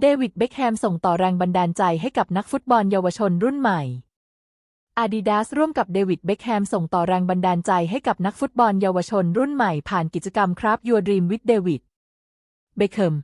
เดวิดเบ็คแฮมส่งต่อแรงบันดาลใจให้กับนักฟุตบอลเยาวชนรุ่นใหม่ Adidas ร่วมกับเดวิดเบ็คแฮมส่งต่อแรงบันดาลใจให้กับนักฟุตบอลเยาวชนรุ่นใหม่ผ่านกิจกรรมครับ Your Dream with David Beckham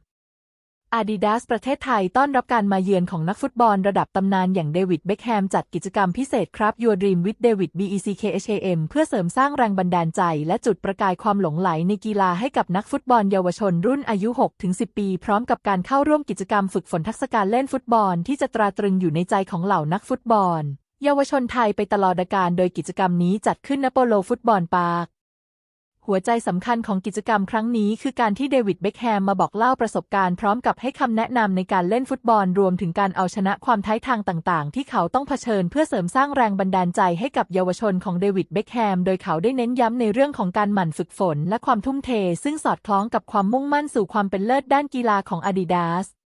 Adidas ประเทศไทยต้อนรับการมาเยือนของนักฟุตบอลระดับตำนานอย่างเดวิดเบ็คแฮมจัดกิจกรรมพิเศษครับ Your Dream with David BECKHAM เพื่อเสริมสร้างแรงบันดาลใจ และจุดประกายความหลงไหลในกีฬาให้กับนักฟุตบอลเยาวชนรุ่นอายุ 6-10 ปี พร้อมกับการเข้าร่วมกิจกรรมฝึกฝนทักษะการเล่นฟุตบอลที่จะตราตรึงอยู่ในใจของเหล่านักฟุตบอล เยาวชนไทยไปตลอดการโดยกิจกรรมนี้จัดขึ้นณโปโลฟุตบอลปาร์ค หัวใจสำคัญของกิจกรรมครั้งนี้คือการที่เดวิดเบ็คแฮมมาบอกเล่าประสบการณ์พร้อมกับให้คำแนะนำในการเล่นฟุตบอลรวมถึงการเอาชนะความท้ายทางต่างๆ ที่เขาต้องเผชิญเพื่อเสริมสร้างแรงบันดาลใจให้กับเยาวชนของเดวิดเบ็คแฮมโดยเขาได้เน้นย้ำในเรื่องของการหมั่นฝึกฝน และความทุ่มเท ซึ่งสอดคล้องกับความมุ่งมั่นสู่ความเป็นเลิศด้านกีฬาของ Adidas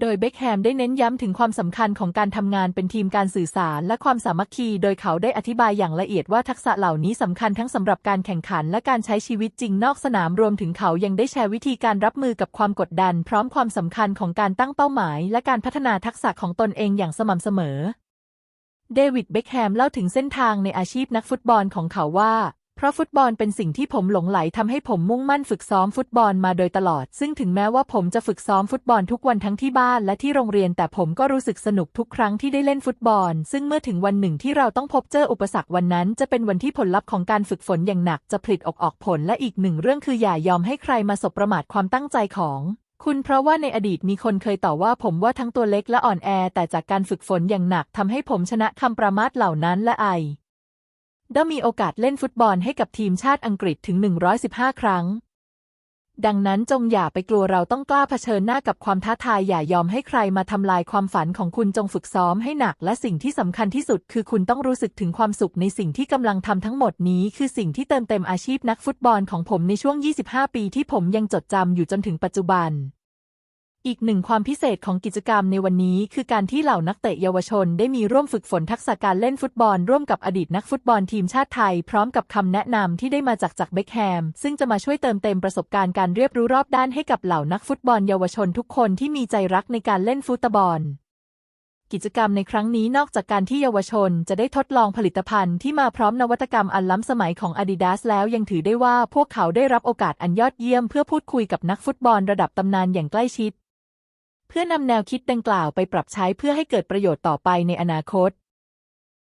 โดยเบ็คแฮมได้เน้นย้ำถึงความสำคัญของการทำงานเป็นทีมการสื่อสารและความสามัคคี โดยเขาได้อธิบายอย่างละเอียดว่าทักษะเหล่านี้สำคัญทั้งสำหรับการแข่งขันและการใช้ชีวิตจริงนอกสนามรวมถึงเขายังได้แชร์วิธีการรับมือกับความกดดัน พร้อมความสำคัญของการตั้งเป้าหมาย และการพัฒนาทักษะของตนเองอย่างสม่ำเสมอ เดวิดเบ็คแฮมเล่าถึงเส้นทางในอาชีพนักฟุตบอลของเขาว่า เพราะฟุตบอลเป็นสิ่งที่ผมหลงไหลทำให้ผมมุ่งมั่นฝึกซ้อมฟุตบอลมาโดยตลอด ซึ่งถึงแม้ว่าผมจะฝึกซ้อมฟุตบอลทุกวันทั้งที่บ้านและที่โรงเรียน แต่ผมก็รู้สึกสนุกทุกครั้งที่ได้เล่นฟุตบอล ซึ่งเมื่อถึงวันหนึ่งที่เราต้องพบเจออุปสรรควันนั้น จะเป็นวันที่ผลลัพธ์ของการฝึกฝนอย่างหนักจะผลิตออกออกผลและอีกหนึ่งเรื่องคืออย่ายอมให้ใครมาสบประมาทความตั้งใจของคุณเพราะว่าในอดีตมีคนเคยต่อว่าผมว่าทั้งตัวเล็กและอ่อนแอ แต่จากการฝึกฝนอย่างหนักทำให้ผมชนะคำประมาทเหล่านั้นและไอ ได้มีโอกาสเล่นฟุตบอลให้กับทีมชาติอังกฤษถึง 115 ครั้ง ดังนั้นจงอย่าไปกลัวเราต้องกล้าเผชิญหน้ากับความท้าทายอย่ายอมให้ใครมาทำลายความฝันของคุณจงฝึกซ้อมให้หนัก และสิ่งที่สำคัญที่สุดคือคุณต้องรู้สึกถึงความสุขในสิ่งที่กำลังทำทั้งหมดนี้ คือสิ่งที่เติมเต็มอาชีพนักฟุตบอลของผมในช่วง 25 ปีที่ผมยังจดจำอยู่จนถึงปัจจุบัน อีกหนึ่งความพิเศษของกิจกรรมในวันนี้ คือการที่เหล่านักเตะเยาวชนได้มีร่วมฝึกฝนทักษะการเล่นฟุตบอล ร่วมกับอดีตนักฟุตบอลทีมชาติไทย พร้อมกับคำแนะนำที่ได้มาจากจากเบคแฮม ซึ่งจะมาช่วยเติมเต็มประสบการณ์การเรียบรู้รอบด้านให้กับเหล่านักฟุตบอลเยาวชนทุกคนที่มีใจรักในการเล่นฟุตบอลกิจกรรมในครั้งนี้นอกจากการที่เยาวชนจะได้ทดลองผลิตภัณฑ์ที่มาพร้อมนวัตกรรมอันล้ำสมัยของ Adidas แล้วยังถือได้ว่าพวกเขาได้รับโอกาสอันยอดเยี่ยมเพื่อพูดคุยกับนักฟุตบอลระดับตำนานอย่างใกล้ชิด เพื่อนำแนวคิดดังกล่าวไปปรับใช้เพื่อให้เกิดประโยชน์ต่อไปในอนาคต